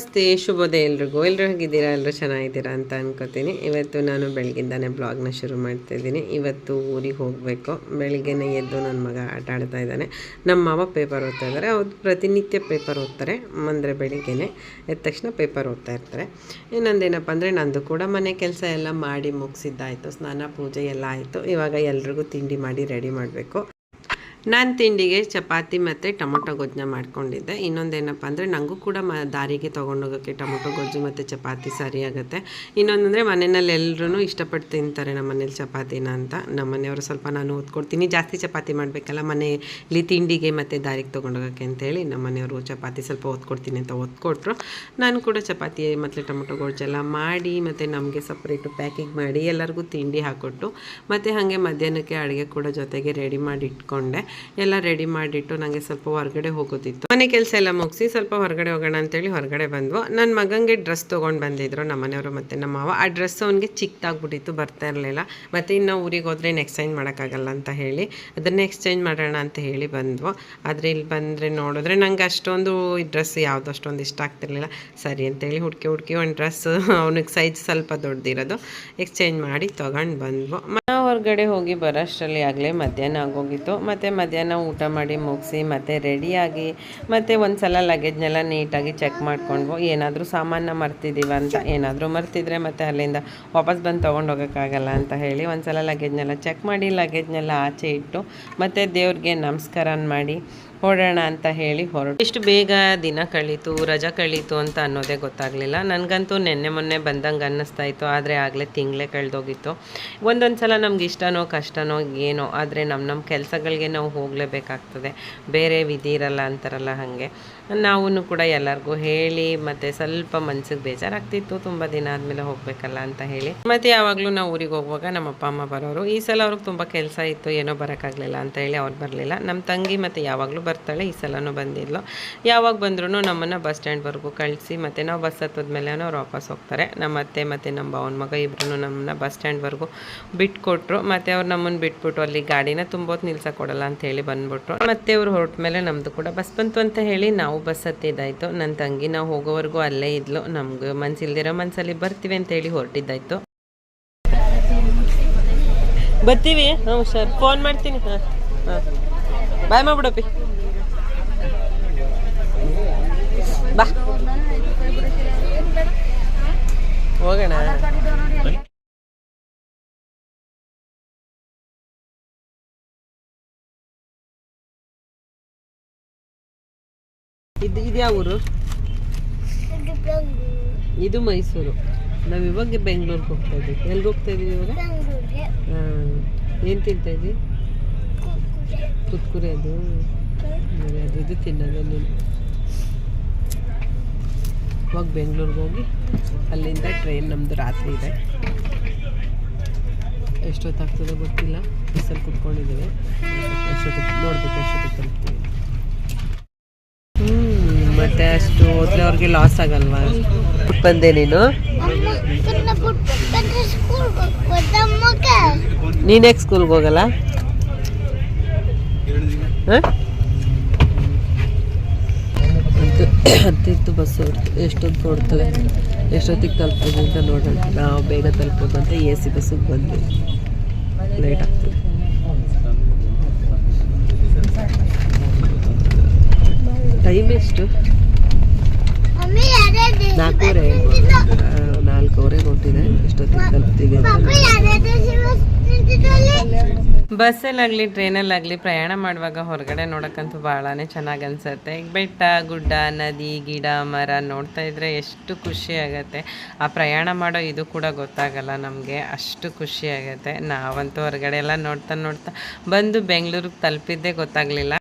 ನಮಸ್ತೆ, ಶುಭೋದಯ ಎಲ್ರಿಗೂ. ಎಲ್ಲರೂ ಹೇಗಿದ್ದೀರಾ? ಎಲ್ಲರೂ ಚೆನ್ನಾಗಿದ್ದೀರಾ ಅಂತ ಅನ್ಕೋತೀನಿ. ಇವತ್ತು ನಾನು ಬೆಳಗ್ಗಿಂದಾನೆ ಬ್ಲಾಗ್ನ ಶುರು ಮಾಡ್ತಾ ಇದ್ದೀನಿ. ಇವತ್ತು ಊರಿಗೆ ಹೋಗಬೇಕು. ಬೆಳಗ್ಗೆನೇ ಎದ್ದು ನನ್ನ ಮಗ ಆಟ ಆಡ್ತಾ ಇದ್ದಾನೆ. ನಮ್ಮ ಮಾವ ಪೇಪರ್ ಓದ್ತಾ ಇದ್ದಾರೆ. ಅವ್ರು ಪ್ರತಿನಿತ್ಯ ಪೇಪರ್ ಓದ್ತಾರೆ. ಅಂದರೆ ಬೆಳಿಗ್ಗೆನೆ ಎದ್ದ ತಕ್ಷಣ ಪೇಪರ್ ಓದ್ತಾ ಇರ್ತಾರೆ. ಇನ್ನೊಂದೇನಪ್ಪ ಅಂದರೆ ನಂದು ಕೂಡ ಮನೆ ಕೆಲಸ ಎಲ್ಲ ಮಾಡಿ ಮುಗಿಸಿದ್ದಾಯಿತು. ಸ್ನಾನ, ಪೂಜೆ ಎಲ್ಲ ಆಯಿತು. ಇವಾಗ ಎಲ್ರಿಗೂ ತಿಂಡಿ ಮಾಡಿ ರೆಡಿ ಮಾಡಬೇಕು. ನಾನು ತಿಂಡಿಗೆ ಚಪಾತಿ ಮತ್ತು ಟೊಮೊಟೊ ಗೊಜ್ಜನ್ನ ಮಾಡ್ಕೊಂಡಿದ್ದೆ. ಇನ್ನೊಂದೇನಪ್ಪ ಅಂದರೆ ನನಗೂ ಕೂಡ ಮ ದಾರಿಗೆ ತೊಗೊಂಡೋಗೋಕ್ಕೆ ಟೊಮೊಟೊ, ಗೊಜ್ಜು ಮತ್ತು ಚಪಾತಿ ಸರಿ ಆಗುತ್ತೆ ಇನ್ನೊಂದಂದರೆ ಮನೆಯಲ್ಲಿ ಎಲ್ಲರೂ ಇಷ್ಟಪಟ್ಟು ತಿಂತಾರೆ ನಮ್ಮ ಮನೇಲಿ ಚಪಾತಿನ ಅಂತ. ನಮ್ಮ ಮನೆಯವರು ಸ್ವಲ್ಪ ನಾನು ಓದ್ಕೊಡ್ತೀನಿ ಜಾಸ್ತಿ ಚಪಾತಿ ಮಾಡಬೇಕಲ್ಲ, ಮನೆಯಲ್ಲಿ ತಿಂಡಿಗೆ ಮತ್ತು ದಾರಿಗೆ ತೊಗೊಂಡೋಗೋಕ್ಕೆ ಅಂತೇಳಿ ನಮ್ಮ ಮನೆಯವರು ಚಪಾತಿ ಸ್ವಲ್ಪ ಓದ್ಕೊಡ್ತೀನಿ ಅಂತ ಓದ್ಕೊಟ್ರು ನಾನು ಕೂಡ ಚಪಾತಿ ಮತ್ತು ಟೊಮೊಟೊ ಗೊಜ್ಜೆಲ್ಲ ಮಾಡಿ ಮತ್ತು ನಮಗೆ ಸಪ್ರೇಟು ಪ್ಯಾಕಿಂಗ್ ಮಾಡಿ ಎಲ್ಲರಿಗೂ ತಿಂಡಿ ಹಾಕ್ಕೊಟ್ಟು ಮತ್ತು ಹಾಗೆ ಮಧ್ಯಾಹ್ನಕ್ಕೆ ಅಡುಗೆ ಕೂಡ ಜೊತೆಗೆ ರೆಡಿ ಮಾಡಿ ಇಟ್ಕೊಂಡೆ. ಎಲ್ಲ ರೆಡಿ ಮಾಡಿಟ್ಟು ನನಗೆ ಸ್ವಲ್ಪ ಹೊರಗಡೆ ಹೋಗೋದಿತ್ತು. ಮನೆ ಕೆಲಸ ಎಲ್ಲ ಮುಗಿಸಿ ಸ್ವಲ್ಪ ಹೊರಗಡೆ ಹೋಗೋಣ ಅಂತೇಳಿ ಹೊರಗಡೆ ಬಂದ್ವು. ನನ್ನ ಮಗನಿಗೆ ಡ್ರೆಸ್ ತೊಗೊಂಡು ಬಂದಿದ್ರು, ನಮ್ಮ ಮನೆಯವರು ಮತ್ತು ನಮ್ಮ ಮಾವ. ಆ ಡ್ರೆಸ್ ಅವನಿಗೆ ಚಿಕ್ಕದಾಗ್ಬಿಟ್ಟಿತ್ತು ಬರ್ತಾ ಇರಲಿಲ್ಲ. ಮತ್ತು ಇನ್ನು ಊರಿಗೆ ಹೋದ್ರೆ ಇನ್ನು ಎಕ್ಸ್ಚೇಂಜ್ ಮಾಡೋಕ್ಕಾಗಲ್ಲ ಅಂತ ಹೇಳಿ ಅದನ್ನೇ ಎಕ್ಸ್ಚೇಂಜ್ ಮಾಡೋಣ ಅಂತ ಹೇಳಿ ಬಂದ್ವು. ಆದರೆ ಇಲ್ಲಿ ಬಂದರೆ ನೋಡಿದ್ರೆ ನಂಗೆ ಅಷ್ಟೊಂದು ಈ ಡ್ರೆಸ್ ಯಾವುದು ಅಷ್ಟೊಂದು ಇಷ್ಟ ಆಗ್ತಿರ್ಲಿಲ್ಲ. ಸರಿ ಅಂತೇಳಿ ಹುಡುಕಿ ಹುಡುಕಿ ಒಂದು ಡ್ರೆಸ್ ಅವನಿಗೆ ಸೈಜ್ ಸ್ವಲ್ಪ ದೊಡ್ಡದಿರೋದು ಎಕ್ಸ್ಚೇಂಜ್ ಮಾಡಿ ತೊಗೊಂಡು ಬಂದ್ವು. ಹೊರಗಡೆ ಹೋಗಿ ಬರೋಷ್ಟರಲ್ಲಿ ಆಗಲೇ ಮಧ್ಯಾಹ್ನ ಆಗೋಗಿತ್ತು. ಮತ್ತು ಮಧ್ಯಾಹ್ನ ಊಟ ಮಾಡಿ ಮುಗಿಸಿ, ಮತ್ತು ರೆಡಿಯಾಗಿ, ಮತ್ತು ಒಂದು ಸಲ ಲಗೇಜ್ನೆಲ್ಲ ನೀಟಾಗಿ ಚೆಕ್ ಮಾಡಿಕೊಂಡು ಏನಾದರೂ ಸಾಮಾನ ಮರ್ತಿದ್ದೀವ ಅಂತ ಏನಾದರೂ ಮರ್ತಿದ್ರೆ ಮತ್ತು ಅಲ್ಲಿಂದ ವಾಪಸ್ ಬಂದು ತೊಗೊಂಡು ಹೋಗೋಕ್ಕಾಗಲ್ಲ ಅಂತ ಹೇಳಿ ಒಂದು ಸಲ ಲಗೇಜ್ನೆಲ್ಲ ಚೆಕ್ ಮಾಡಿ ಲಗೇಜ್ನೆಲ್ಲ ಆಚೆ ಇಟ್ಟು ಮತ್ತು ದೇವ್ರಿಗೆ ನಮಸ್ಕಾರ ಮಾಡಿ ಹೊರಡೋಣ ಅಂತ ಹೇಳಿ ಹೊರಟು ಇಷ್ಟು ಬೇಗ ದಿನ ಕಳೀತು, ರಜಾ ಕಳೀತು ಅಂತ ಅನ್ನೋದೇ ಗೊತ್ತಾಗಲಿಲ್ಲ. ನನಗಂತೂ ನೆನ್ನೆ ಮೊನ್ನೆ ಬಂದಂಗೆ ಅನ್ನಿಸ್ತಾ ಇತ್ತು, ಆದರೆ ಆಗಲೇ ತಿಂಗಳೇ ಕಳೆದೋಗಿತ್ತು. ಒಂದೊಂದು ಸಲ ನಮ್ಗೆ ಇಷ್ಟನೋ ಕಷ್ಟನೋ ಏನೋ, ಆದರೆ ನಮ್ಮ ನಮ್ಮ ಕೆಲಸಗಳಿಗೆ ನಾವು ಹೋಗಲೇಬೇಕಾಗ್ತದೆ. ಬೇರೆ ವಿಧಿ ಇರಲ್ಲ ಅಂತಾರಲ್ಲ ಹಾಗೆ. ನಾವು ಕೂಡ ಎಲ್ಲರಿಗೂ ಹೇಳಿ, ಮತ್ತು ಸ್ವಲ್ಪ ಮನ್ಸಿಗೆ ಬೇಜಾರಾಗ್ತಿತ್ತು, ತುಂಬ ದಿನ ಆದಮೇಲೆ ಹೋಗಬೇಕಲ್ಲ ಅಂತ ಹೇಳಿ. ಮತ್ತು ಯಾವಾಗಲೂ ನಾವು ಊರಿಗೆ ಹೋಗುವಾಗ ನಮ್ಮ ಅಪ್ಪ, ಅಮ್ಮ ಬರೋರು, ಈ ಸಲ ಅವ್ರಿಗೆ ತುಂಬ ಕೆಲಸ ಇತ್ತು, ಏನೋ ಬರೋಕ್ಕಾಗಲಿಲ್ಲ ಅಂತ ಹೇಳಿ ಅವ್ರು ಬರಲಿಲ್ಲ. ನಮ್ಮ ತಂಗಿ ಮತ್ತು ಯಾವಾಗಲೂ ಬರ್ತಾಳೆ, ಈ ಸಲನೂ ಬಂದಿದ್ಲು. ಯಾವಾಗ ಬಂದ್ರೂ ನಮ್ಮನ್ನು ಬಸ್ ಸ್ಟ್ಯಾಂಡ್ವರೆಗೂ ಕಳಿಸಿ, ಮತ್ತು ನಾವು ಬಸ್ ಹತ್ತದ್ಮೇಲೆ ಅವ್ರು ವಾಪಸ್ ಹೋಗ್ತಾರೆ. ನಮ್ಮ ಅತ್ತೆ ಮತ್ತು ನಮ್ಮ ಭಾವನ ಮಗ ಇಬ್ಬರು ನಮ್ಮನ್ನ ಬಸ್ ಸ್ಟ್ಯಾಂಡ್ವರೆಗೂ ಬಿಟ್ಕೊಟ್ರು. ಮತ್ತು ಅವ್ರು ನಮ್ಮನ್ನು ಬಿಟ್ಬಿಟ್ಟು ಅಲ್ಲಿ ಗಾಡಿನ ತುಂಬೋತ್ ನಿಲ್ಸೋಕ್ಕೊಡಲ್ಲ ಅಂತ ಹೇಳಿ ಬಂದ್ಬಿಟ್ರು. ಮತ್ತೆ ಅವ್ರು ಹೊರಟ ಮೇಲೆ ನಮ್ಮದು ಕೂಡ ಬಸ್ ಬಂತು ಅಂತ ಹೇಳಿ ನಾವು ಬಸ್ ಹತ್ತಿದ್ದಾಯ್ತು. ನನ್ನ ತಂಗಿ ನಾವು ಹೋಗೋವರೆಗೂ ಅಲ್ಲೇ ಇದ್ಲು. ನಮ್ಗೆ ಮನ್ಸಿಲ್ದಿರೋ ಮನ್ಸಲ್ಲಿ ಬರ್ತೀವಿ ಅಂತ ಹೇಳಿ ಹೊರಟಿದ್ದಾಯ್ತು. ಬರ್ತೀವಿ? ಹ್ಞೂ ಸರ್ ಫೋನ್ ಮಾಡ್ತೀನಿ. ಹಾಂ ಹಾಂ. ಬಾಯ್ ಮಾಡ್ಬಿಡಪ್ಪಿ. ಬಾ. ಹೋಗೋಣ. ಇದು ಇದು ಯಾವ ಊರು? ಇದು ಮೈಸೂರು. ನಾವು ಇವಾಗ ಬೆಂಗಳೂರಿಗೆ ಹೋಗ್ತಾ ಇದ್ವಿ. ಎಲ್ಲಿ ಹೋಗ್ತಾ ಇದೀವಿ ಇವಾಗ? ಏನು ತಿಂತಾ ಇದ್ವಿ ಕುತ್ಕುರಿ ಅದು. ಅದು ಇದು ತಿನ್ನೋದು ನೀನು. ಇವಾಗ ಬೆಂಗಳೂರಿಗೆ ಹೋಗಿ ಅಲ್ಲಿಂದ ಟ್ರೈನ್ ನಮ್ಮದು ರಾತ್ರಿ ಇದೆ. ಎಷ್ಟೊತ್ತಾಗ್ತದೋ ಗೊತ್ತಿಲ್ಲ. ಬಸ್ಸಲ್ಲಿ ಕುತ್ಕೊಂಡಿದ್ದೀವಿ ಎಷ್ಟೊತ್ತಿಗೆ ನೋಡಬೇಕು ಎಷ್ಟೊತ್ತಿಗೆ ತಲುಪ್ತೀವಿ ಹ್ಞೂ ಮತ್ತೆ ಅಷ್ಟು ಹೋದ್ರೆ ಅವ್ರಿಗೆ ಲಾಸ್ ಆಗಲ್ವಾ? ಬಂದೆ ನೀನು? ನೀನು ಯಾಕೆ ಸ್ಕೂಲ್ಗೆ ಹೋಗಲ್ಲ? ಹಾಂ? ಹತ್ತಿತ್ತು ಬಸ್ ಎಷ್ಟೊಂದು ಕೊಡ್ತವೆ ಎಷ್ಟೊತ್ತಿಗೆ ತಲುಪೋದು ಅಂತ ನೋಡೋಣ. ನಾವು ಬೇಗ ತಲುಪೋದು ಅಂತ ಎ ಸಿ ಬಸ್ಸಿಗೆ ಬಂದ್ವಿ. ಲೇಟ್ ಆಗ್ತದೆ. ಟೈಮ್ ಎಷ್ಟು? ನಾಲ್ಕೂವರೆ ನಾಲ್ಕೂವರೆಗೆ ಹೊಟ್ಟಿದೆ ಎಷ್ಟೊತ್ತಿಗೆ ತಲುಪ್ತೀವಿ ಬಸ್ಸಲ್ಲಾಗಲಿ, ಟ್ರೈನಲ್ಲಾಗಲಿ ಪ್ರಯಾಣ ಮಾಡುವಾಗ ಹೊರಗಡೆ ನೋಡೋಕ್ಕಂತೂ ಭಾಳನೇ ಚೆನ್ನಾಗಿ ಅನಿಸುತ್ತೆ. ಬೆಟ್ಟ, ಗುಡ್ಡ, ನದಿ, ಗಿಡ, ಮರ ನೋಡ್ತಾ ಇದ್ರೆ ಎಷ್ಟು ಖುಷಿ ಆಗುತ್ತೆ. ಆ ಪ್ರಯಾಣ ಮಾಡೋ ಇದು ಕೂಡ ಗೊತ್ತಾಗಲ್ಲ ನಮಗೆ. ಅಷ್ಟು ಖುಷಿ ಆಗುತ್ತೆ. ನಾವಂತೂ ಹೊರಗಡೆ ಎಲ್ಲ ನೋಡ್ತಾ ನೋಡ್ತಾ ಬಂದು ಬೆಂಗಳೂರಿಗೆ ತಲುಪಿದ್ದೇ ಗೊತ್ತಾಗಲಿಲ್ಲ.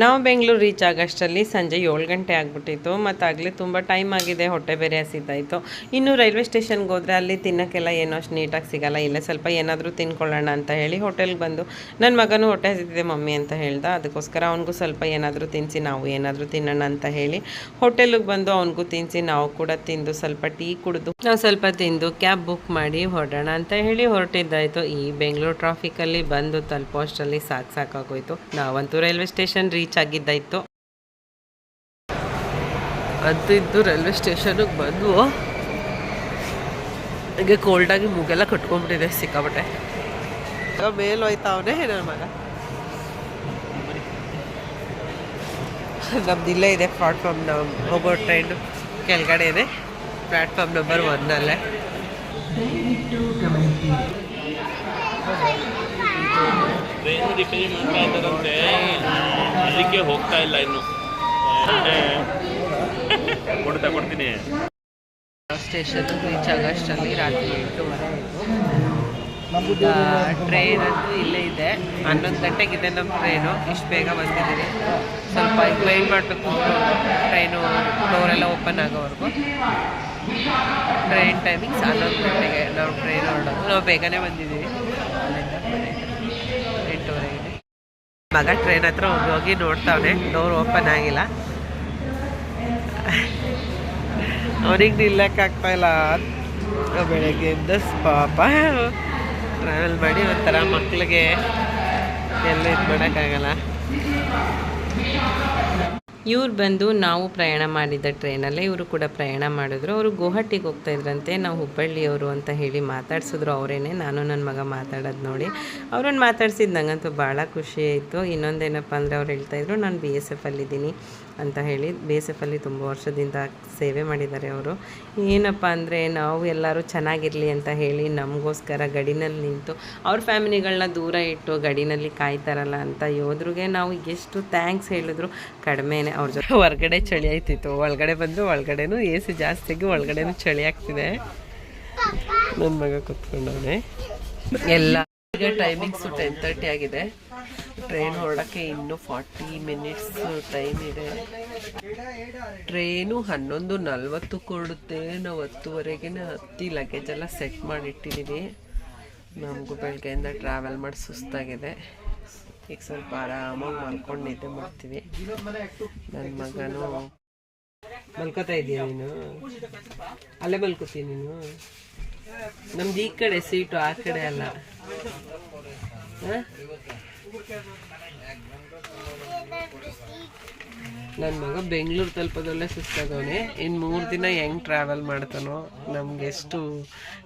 ನಾವು ಬೆಂಗಳೂರು ರೀಚ್ ಆಗೋಷ್ಟರಲ್ಲಿ ಸಂಜೆ ಏಳು ಗಂಟೆ ಆಗಿಬಿಟ್ಟಿತ್ತು, ಮತ್ತು ಆಗಲೇ ತುಂಬ ಟೈಮ್ ಆಗಿದೆ, ಹೊಟ್ಟೆ ಬೇರೆ ಹಸಿತಾಯಿತ್ತು ಇನ್ನು ರೈಲ್ವೆ ಸ್ಟೇಷನ್ಗೆ ಹೋದರೆ ಅಲ್ಲಿ ತಿನ್ನೋಕ್ಕೆಲ್ಲ ಏನೋ ಅಷ್ಟು ನೀಟಾಗಿ ಸಿಗಲ್ಲ, ಇಲ್ಲ ಸ್ವಲ್ಪ ಏನಾದರೂ ತಿನ್ಕೊಳ್ಳೋಣ ಅಂತ ಹೇಳಿ ಹೋಟೆಲ್ಗೆ ಬಂದು ನನ್ನ ಮಗನೂ ಹೊಟ್ಟೆ ಹಸಿದಿದೆ ಮಮ್ಮಿ ಅಂತ ಹೇಳ್ದ, ಅದಕ್ಕೋಸ್ಕರ ಅವನಿಗೂ ಸ್ವಲ್ಪ ಏನಾದರೂ ತಿನ್ನಿಸಿ ನಾವು ಏನಾದರೂ ತಿನ್ನೋಣ ಅಂತ ಹೇಳಿ ಹೋಟೆಲಿಗೆ ಬಂದು ಅವನಿಗೂ ತಿನ್ನಿಸಿ ನಾವು ಕೂಡ ತಿಂದು ಸ್ವಲ್ಪ ಟೀ ಕುಡಿದು, ನಾವು ಸ್ವಲ್ಪ ತಿಂದು ಕ್ಯಾಬ್ ಬುಕ್ ಮಾಡಿ ಹೊರಡೋಣ ಅಂತ ಹೇಳಿ ಹೊರಟಿದ್ದಾಯಿತು. ಈ ಬೆಂಗಳೂರು ಟ್ರಾಫಿಕಲ್ಲಿ ಬಂದು ತಲುಪೋ ಅಷ್ಟರಲ್ಲಿ ಸಾಕು ಸಾಕಾಗೋಯ್ತು. ನಾವಂತೂ ರೈಲ್ವೆ ಸ್ಟೇಷನ್ ರೀಚ್ ಆಗಿದ್ದಾಯಿತು. ಅದು ಇದ್ದು ರೈಲ್ವೆ ಸ್ಟೇಷನಿಗೆ ಬಂದ್ವು. ಹೀಗೆ ಕೋಲ್ಡಾಗಿ ಮೂಗೆಲ್ಲ ಕಟ್ಕೊಂಡ್ಬಿಟ್ಟಿದೆ ಸಿಕ್ಕಾಬಟ್ಟೆ ಮೇಲೆ ಹೋಯ್ತಾವನೆ ನನ್ನ ಮಗ. ನಮ್ದು ಇಲ್ಲೇ ಇದೆ ಪ್ಲಾಟ್ಫಾರ್ಮ್ ನಮ್ಮ ಹೋಗೋ ಟ್ರೈನ್ ಇದೆ ಪ್ಲಾಟ್ಫಾರ್ಮ್ ನಂಬರ್ ಒನ್ನಲ್ಲೇ ಟ್ರೈನ್ ರಿಪೇರಿ ಮಾಡ್ತಾ ಇದ್ದಾರಂತೆ? ಅದಕ್ಕೆ ಹೋಗ್ತಾ ಇಲ್ಲ ಇನ್ನು. ಕೊಡ್ತಾ ಕೊಡ್ತೀನಿ. ಸ್ಟೇಷನ್ ರೀಚ್ ಆಗೋಷ್ಟರಲ್ಲಿ ರಾತ್ರಿ ಎಂಟೂವರೆ ಆಯಿತು. ಈಗ ಟ್ರೈನ್ ಅಂತೂ ಇಲ್ಲೇ ಇದೆ. ಹನ್ನೊಂದು ಗಂಟೆಗಿದೆ ನಮ್ಮ ಟ್ರೈನು ಇಷ್ಟು ಬೇಗ ಬಂದಿದ್ದೀವಿ ಸ್ವಲ್ಪ ವೆಯ್ಟ್ ಮಾಡಬೇಕು ಟ್ರೈನು ಡೋರೆಲ್ಲ ಓಪನ್ ಆಗೋವರೆಗೂ. ಟ್ರೈನ್ ಟೈಮಿಂಗ್ಸ್ ಹನ್ನೊಂದು ಗಂಟೆಗೆ ನಾವು ಟ್ರೈನ್ ಹೊರಡೋದು. ನಾವು ಬೇಗನೆ ಬಂದಿದ್ದೀವಿ. ಮಗ ಟ್ರೈನ್ ಹತ್ರ ಹೋಗಿ ಹೋಗಿ ನೋಡ್ತಾವನೆ ಡೋರ್ ಓಪನ್ ಆಗಿಲ್ಲ. ಅವನಿಗೆ ನಿಲ್ಲಕ್ಕಾಗ್ತಾ ಇಲ್ಲ. ಬೆಳಗ್ಗೆಯಿಂದ ಪಾಪ. ಟ್ರಾವೆಲ್ ಮಾಡಿ ಒಂಥರ ಮಕ್ಳಿಗೆ ಎಲ್ಲ ಇದು ಮಾಡೋಕ್ಕಾಗಲ್ಲ. ಇವ್ರು ಬಂದು ನಾವು ಪ್ರಯಾಣ ಮಾಡಿದ್ದ ಟ್ರೈನಲ್ಲೇ ಇವರು ಕೂಡ ಪ್ರಯಾಣ ಮಾಡಿದ್ರು. ಅವರು ಗುವಾಹಟಿಗೆ ಹೋಗ್ತಾ ಇದ್ರಂತೆ. ನಾವು ಹುಬ್ಬಳ್ಳಿಯವರು ಅಂತ ಹೇಳಿ ಮಾತಾಡ್ಸಿದ್ರು. ಅವರೇನೆ ನಾನು ನನ್ನ ಮಗ ಮಾತಾಡೋದು ನೋಡಿ. ಅವ್ರನ್ನ ಮಾತಾಡ್ಸಿದ್ದು ನನಗಂತೂ ಭಾಳ ಖುಷಿ ಆಯಿತು. ಇನ್ನೊಂದೇನಪ್ಪ ಅಂದರೆ ಅವ್ರು ಹೇಳ್ತಾಯಿದ್ರು ನಾನು ಬಿ ಎಸ್ ಎಫ್ ಅಲ್ಲಿದ್ದೀನಿ ಅಂತ ಹೇಳಿ. ಬಿ ಎಸ್ ಎಫಲ್ಲಿ ತುಂಬ ವರ್ಷದಿಂದ ಸೇವೆ ಮಾಡಿದ್ದಾರೆ ಅವರು. ಏನಪ್ಪ ಅಂದರೆ ನಾವು ಎಲ್ಲರೂ ಚೆನ್ನಾಗಿರಲಿ ಅಂತ ಹೇಳಿ ನಮಗೋಸ್ಕರ ಗಡಿನಲ್ಲಿ ನಿಂತು ಅವ್ರ ಫ್ಯಾಮಿಲಿಗಳನ್ನ ದೂರ ಇಟ್ಟು ಗಡಿನಲ್ಲಿ ಕಾಯ್ತಾರಲ್ಲ ಅಂತ ಯೋಧರಿಗೆ ನಾವು ಎಷ್ಟು ಥ್ಯಾಂಕ್ಸ್ ಹೇಳಿದ್ರು. ಕಡಿಮೆನೆ ಅವ್ರ ಜೊತೆ. ಹೊರಗಡೆ ಚಳಿ ಆಯ್ತಿತ್ತು. ಒಳಗಡೆ ಬಂದು ಒಳಗಡೆನೂ ಎ ಸಿ ಜಾಸ್ತಿಗೆ ಒಳಗಡೆನೂ ಚಳಿ ಆಗ್ತಿದೆ. ನನ್ನ ಮಗ ಕೂತ್ಕೊಂಡವನೆ. ಎಲ್ಲ ಈಗ ಟೈಮಿಂಗ್ಸು ಟೆನ್ ತರ್ಟಿ ಆಗಿದೆ. ಟ್ರೈನ್ ಹೊರಡೋಕ್ಕೆ ಇನ್ನೂ ಫಾರ್ಟಿ ಮಿನಿಟ್ಸ್ ಟೈಮ್ ಇದೆ. ಟ್ರೈನು ಹನ್ನೊಂದು ನಲ್ವತ್ತು ಕೊಡುತ್ತೆ. ನಾವು ಹತ್ತುವರೆಗೆ ಹತ್ತಿ ಲಗೇಜ್ ಎಲ್ಲ ಸೆಟ್ ಮಾಡಿ ಇಟ್ಟಿದ್ದೀವಿ ನಮಗೂ ಬೆಳಗ್ಗೆಯಿಂದ ಟ್ರಾವೆಲ್ ಮಾಡಿ ಸುಸ್ತಾಗಿದೆ. ಈಗ ಸ್ವಲ್ಪ ಆರಾಮಾಗಿ ಮಲ್ಕೊಂಡು ನಿದ್ದೆ ಮಾಡ್ತೀವಿ. ನನ್ನ ಮಗನು ಮಲ್ಕೋತಾ ಇದೀಯ ನೀನು? ಅಲ್ಲೇ ಮಲ್ಕೋತೀನಿ ನೀನು? ನಮ್ದು ಈ ಕಡೆ ಸೀಟು, ಆ ಕಡೆ ಅಲ್ಲ? ನನ್ನ ಮಗ ಬೆಂಗಳೂರು ತಲುಪೋದಲ್ಲೇ ಸುಸ್ತಾಗವನೆ ಇನ್ನು ಮೂರು ದಿನ ಹೆಂಗೆ ಟ್ರಾವೆಲ್ ಮಾಡ್ತಾನೋ? ನಮ್ಗೆ ಎಷ್ಟು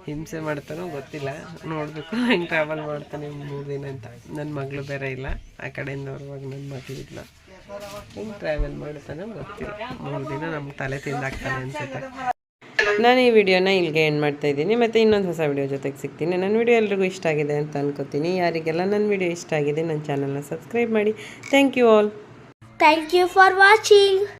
ಹಿಂಸೆ ಮಾಡ್ತಾನೋ ಗೊತ್ತಿಲ್ಲ. ನೋಡಬೇಕು ಹೆಂಗೆ ಟ್ರಾವೆಲ್ ಮಾಡ್ತಾನೆ ಮೂರು ದಿನ ಅಂತ. ನನ್ನ ಮಗಳು ಬೇರೆ ಇಲ್ಲ. ಆ ಕಡೆಯಿಂದ ಬರುವಾಗ ನನ್ನ ಮಗಳಿಲ್ಲ ಹೆಂಗೆ ಟ್ರಾವೆಲ್ ಮಾಡ್ತಾನೋ ಗೊತ್ತಿಲ್ಲ. ಮೂರು ದಿನ ನಮ್ಮ ತಲೆ ತಿಂದಾಗ್ತಾನೆ ಅನ್ಸುತ್ತೆ. ನಾನು ಈ ವಿಡಿಯೋನ ಇಲ್ಲಿಗೆ ಎಂಡ್ ಮಾಡ್ತಾ ಇದ್ದೀನಿ. ಮತ್ತು ಇನ್ನೊಂದು ಹೊಸ ವಿಡಿಯೋ ಜೊತೆಗೆ ಸಿಗ್ತೀನಿ. ನನ್ನ ವಿಡಿಯೋ ಎಲ್ರಿಗೂ ಇಷ್ಟ ಆಗಿದೆ ಅಂತ ಅನ್ಕೋತೀನಿ. ಯಾರಿಗೆಲ್ಲ ನನ್ನ ವಿಡಿಯೋ ಇಷ್ಟ ಆಗಿದೆ ನನ್ನ ಚಾನಲ್ನ ಸಬ್ಸ್ಕ್ರೈಬ್ ಮಾಡಿ. Thank you all thank you for watching.